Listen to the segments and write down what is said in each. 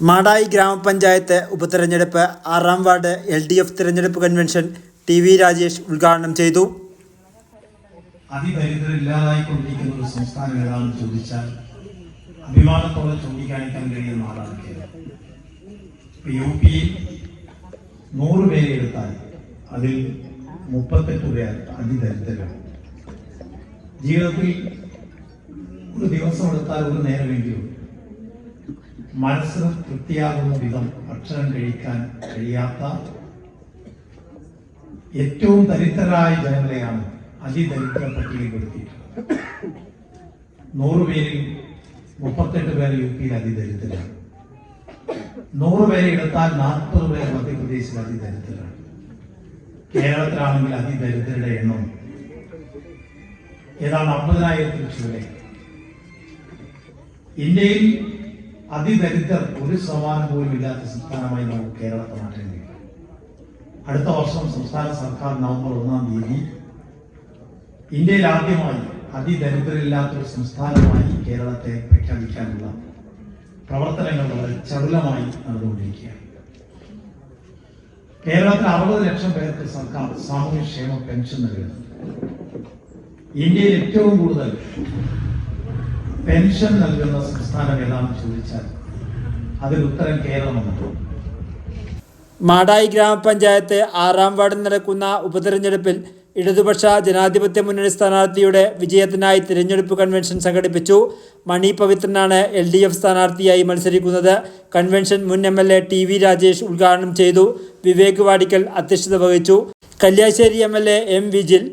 മാടായി ഗ്രാമപഞ്ചായത്ത് ഉപതെരഞ്ഞെടുപ്പ് ആറാം വാർഡ് എൽ ഡി എഫ് തിരഞ്ഞെടുപ്പ് കൺവെൻഷൻ ടി വി രാജേഷ് ഉദ്ഘാടനം ചെയ്തു. അതിദരിദ്രർ ഇല്ലാതായിക്കൊണ്ടിരിക്കുന്ന ഒരു സംസ്ഥാനം ചോദിച്ചാൽ അഭിമാനത്തോടെ ചൂണ്ടിക്കാണിക്കാൻ കഴിയുന്ന ആളാണ് യു പിയിൽ നൂറ് പേരെ എടുത്താൽ അതിൽ മുപ്പത്തെട്ട് പേർ അതിദരിദ്രരാണ്. ജീവിതത്തിൽ ഒരു ദിവസം എടുത്താൽ ഒരു നേരമെങ്കിലും മനസ്സിന് തൃപ്തിയാകുന്ന വിധം ഭക്ഷണം കഴിക്കാൻ കഴിയാത്ത ഏറ്റവും ദരിദ്രരായ ജനങ്ങളെയാണ് അതിദരിദ്ര പട്ടികപ്പെടുത്തിയിട്ടുള്ളത് നൂറ് പേരിൽ മുപ്പത്തെട്ട് പേർ യു പിയിൽ അതിദരിദ്രരാണ്. നൂറ് പേരെ എടുത്താൽ നാൽപ്പത് പേർ മധ്യപ്രദേശിൽ അതിദരിദ്രരാണ്. കേരളത്തിലാണെങ്കിൽ അതിദരിദ്രരുടെ എണ്ണം ഏതാണ്ട് അമ്പതിനായിരത്തി ചുവടെ ഇന്ത്യയിൽ അതിദരിദ്രർ ഒരു ശതമാനം പോലും ഇല്ലാത്ത സംസ്ഥാനമായി നമുക്ക് കേരളത്തെ കഴിയും അടുത്ത വർഷം സംസ്ഥാന സർക്കാർ നവംബർ ഒന്നാം തീയതി ഇന്ത്യയിൽ ആദ്യമായി അതിദരിദ്രരില്ലാത്ത ഒരു സംസ്ഥാനമായി കേരളത്തെ പ്രഖ്യാപിക്കാനുള്ള പ്രവർത്തനങ്ങൾ വളരെ ചടുലമായി നടന്നുകൊണ്ടിരിക്കുകയാണ്. കേരളത്തിൽ അറുപത് ലക്ഷം പേർക്ക് സർക്കാർ സാമൂഹ്യക്ഷേമ പെൻഷൻ നൽകുന്നു. ഇന്ത്യയിൽ ഏറ്റവും കൂടുതൽ പെൻഷൻ നൽകുന്ന സംസ്ഥാനം ഏതാണെന്ന് ചോദിച്ചാൽ അതിൽ ഉത്തരം കേരളമെന്നാണ് മാടായി ഗ്രാമപഞ്ചായത്ത് ആറാം വാർഡിൽ നടക്കുന്ന ഉപതെരഞ്ഞെടുപ്പിൽ ഇടതുപക്ഷ ജനാധിപത്യ മുന്നണി സ്ഥാനാർത്ഥിയുടെ വിജയത്തിനായി തിരഞ്ഞെടുപ്പ് കൺവെൻഷൻ സംഘടിപ്പിച്ചു. മണി പവിത്രനാണ് എൽ ഡി എഫ് സ്ഥാനാർത്ഥിയായി മത്സരിക്കുന്നത്. കൺവെൻഷൻ മുൻ M L A T V Rajesh ഉദ്ഘാടനം ചെയ്തു. വിവേക് വാടിക്കൽ അധ്യക്ഷത വഹിച്ചു. Kalliasseri M L A M Vijil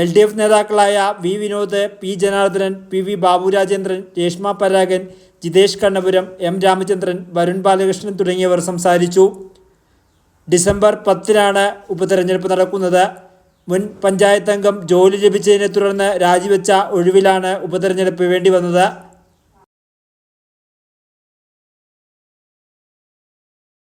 L D F നേതാക്കളായ V Vinod P Janardhanan P V Baburajendran Reshma Paragan Jithesh Kannapuram M Ramachandran Varun Balakrishnan തുടങ്ങിയവർ സംസാരിച്ചു. December പത്തിനാണ് ഉപതെരഞ്ഞെടുപ്പ് നടക്കുന്നത്. മുൻ പഞ്ചായത്ത് അംഗം ജോലി ലഭിച്ചതിനെ തുടർന്ന് രാജിവെച്ച ഒഴിവിലാണ് ഉപതെരഞ്ഞെടുപ്പ് വേണ്ടി വന്നത്.